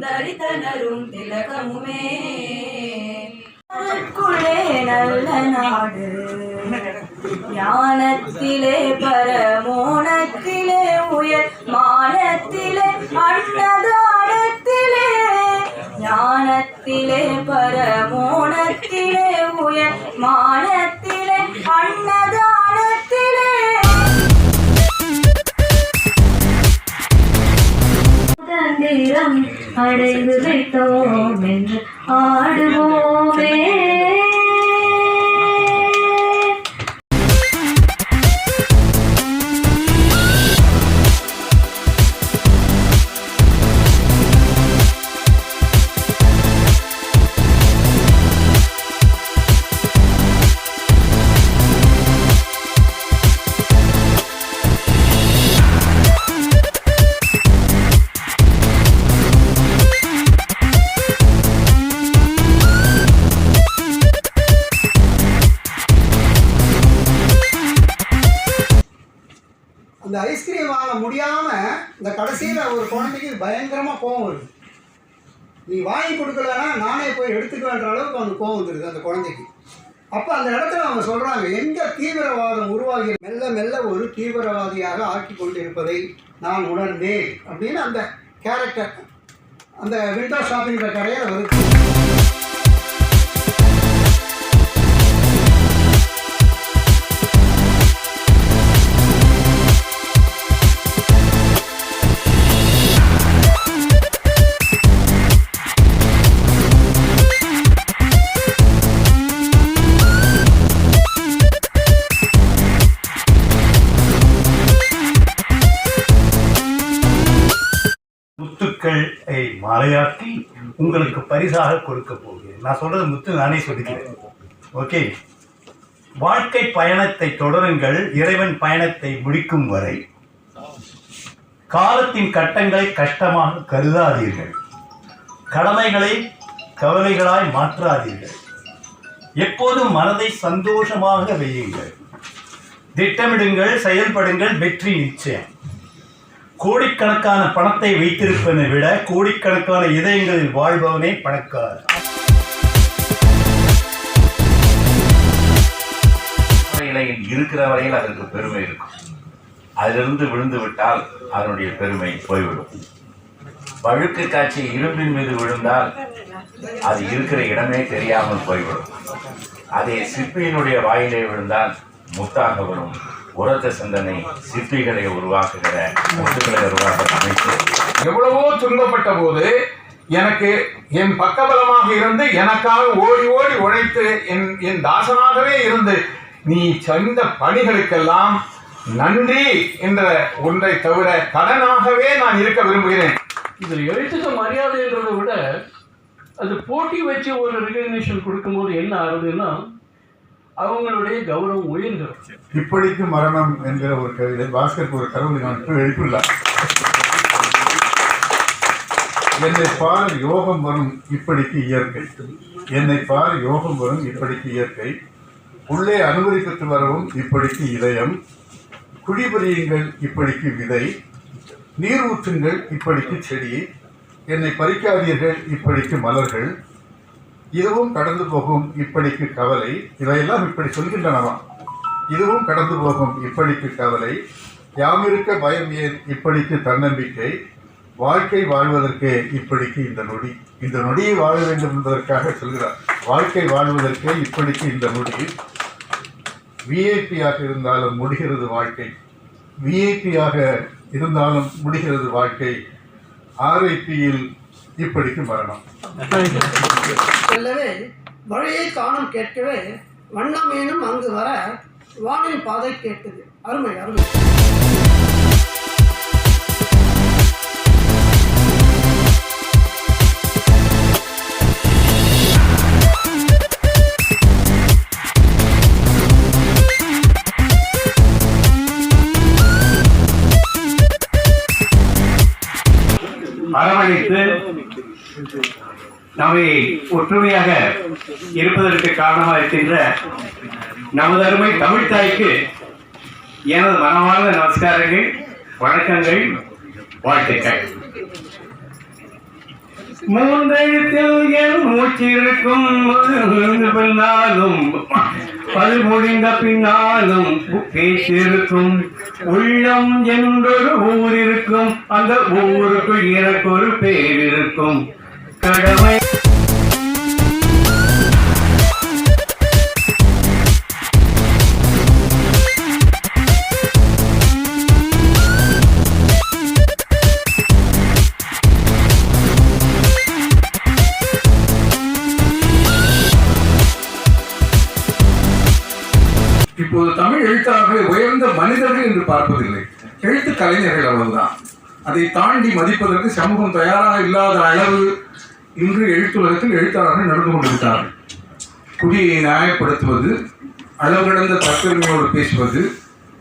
தரித்தனரும் திலகமுமே. நல்ல நாடு. ஞானத்திலே பரமோனத்திலே உயர். அடைந்து வைத்தோம் என்று ஆடுவோம். இந்த கடைசியில் ஒரு குழந்தைக்கு பயங்கரமாக கோவம் வருது. நீ வாங்கி கொடுக்கலன்னா நானே போய் எடுத்துக்கலான்ற அளவுக்கு அந்த கோவம் வந்துடுது அந்த குழந்தைக்கு. அப்போ அந்த இடத்துல அவங்க சொல்கிறாங்க எந்த தீவிரவாதம் உருவாகி மெல்ல மெல்ல ஒரு தீவிரவாதியாக ஆக்கி கொண்டிருப்பதை நான் உணர்ந்தேன் அப்படின்னு அந்த கேரக்டர் அந்த விண்டோ ஷாப்பிங்கிற கடையில் வருது. மலையாக்கி உங்களுக்கு பரிசாக கொடுக்க போகிறேன். நான் சொல்றது முத்து நானே சொல்லிக்கிறேன். ஓகே வாழ்க்கை பயணத்தை தொடருங்கள் இறைவன் பயணத்தை முடிக்கும் வரை. காலத்தின் கட்டங்களை கஷ்டமாக கருதாதீர்கள். கடமைகளை கவலைகளாய் மாற்றாதீர்கள். எப்போதும் மனதை சந்தோஷமாக வையுங்கள். திட்டமிடுங்கள் செயல்படுங்கள் வெற்றி நிச்சயம். கோடிக்கணக்கான பணத்தை வைத்திருப்பதை விட கோடிக்கணக்கான இதயங்களில் வாழ்பவனே பணக்கார் இருக்கிற வரையில் அதற்கு பெருமை இருக்கும். அதிலிருந்து விழுந்து விட்டால் அதனுடைய பெருமை போய்விடும். வழுக்கு காட்சி இரும்பின் மீது விழுந்தால் அது இருக்கிற இடமே தெரியாமல் போய்விடும். அதே சிற்பியினுடைய வாயிலே விழுந்தால் முத்தாக வரும். உரத்த சிந்தனை சிற்பிகளை உருவாக்குகிற முத்துக்களை உருவாக்குகிற அமைப்பு. எவ்வளவோ துன்பப்பட்ட போது எனக்கு என் பக்கபலமாக இருந்து எனக்காக ஓடி ஓடி உழைத்து என் என் தாசனாகவே இருந்து நீ சென்ற பணிகளுக்கெல்லாம் நன்றி என்ற ஒன்றை தவிர கடனாகவே நான் இருக்க விரும்புகிறேன். இதில் எழுத்துக்கு மரியாதைன்றதை விட அது போட்டி வச்சு ஒரு ரெகக்னிஷன் கொடுக்கும்போது என்ன ஆகுதுன்னா அவங்களுடைய கௌரவம் உயர்கிறது. இப்படிக்கு மரணம் என்கிற ஒரு கவிதை பாஸ்கருக்கு ஒரு கடவுளை நான் எழுப்பியுள்ளார். என்னை பார் யோகம் வரும் இப்படிக்கு இயற்கை. என்னை பார் யோகம் வரும் இப்படிக்கு இயற்கை. உள்ளே அனுமதிப்பட்டு வரவும் இப்படிக்கு இதயம். குடிபுரியுங்கள் இப்படிக்கு விதை. நீர் ஊற்றுங்கள் இப்படிக்கு செடி. என்னை பறிக்காதீர்கள் இப்படிக்கு மலர்கள். இதுவும் கடந்து போகும் இப்படிக்கு கவலை இவையெல்லாம் இப்படி சொல்கின்றனவா? இதுவும் கடந்து போகும் இப்படிக்கு கவலை யாமிருக்க பயம் ஏன் இப்படிக்கு தன்னம்பிக்கை? வாழ்க்கை வாழ்வதற்கே இப்படிக்கு இந்த நொடி. இந்த நொடியை வாழ வேண்டும் என்பதற்காக சொல்கிறார். வாழ்க்கை வாழ்வதற்கே இப்படிக்கு இந்த நொடி. விஐபியாக இருந்தாலும் முடிகிறது வாழ்க்கை. விஐபியாக இருந்தாலும் முடிகிறது வாழ்க்கை. ஆர்ஐபியில் இப்படிக்கு மரணம். செல்லவே மழையை காணும் கேட்கவே வண்ணமேனும் அங்கு வர வானின் பாதை கேட்டது. அருமை அருமை. அரவணைத்து நாமே ஒற்றுமையாக இருப்பதற்கு காரணமாக இருக்கின்ற நமது அருமை தமிழ் தாய்க்கு எனது மனமார்ந்த நமஸ்காரங்கள் வணக்கங்கள் வாழ்த்துக்கள். மூன்றெழுத்தில் என் மூச்சிருக்கும் பின்னாலும் முடிந்த பின்னாலும் பேசிருக்கும். உள்ளம் என்றொரு ஊர் இருக்கும் அந்த ஊருக்கு எனக்கு ஒரு பேர் இருக்கும். கடமை இப்போது தமிழ் எழுத்தாளர்களை உயர்ந்த மனிதர்கள் என்று பார்ப்பதில்லை. எழுத்து கலைஞர்கள் அவ்வளவுதான். அதை தாண்டி மதிப்பதற்கு சமூகம் தயாராக இல்லாத அளவு இன்று எழுத்துலகத்தில் எழுத்தாளர்கள் நடந்து கொண்டிருக்கிறார்கள். குடியை நியாயப்படுத்துவது அளவு கடந்த தற்பெருமையோடு பேசுவது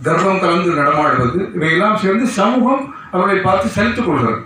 கர்ப்பம் கலந்து நடமாடுவது இவையெல்லாம் சேர்ந்து சமூகம் அவர்களை பார்த்து செலுத்துக் கொள்கிறது.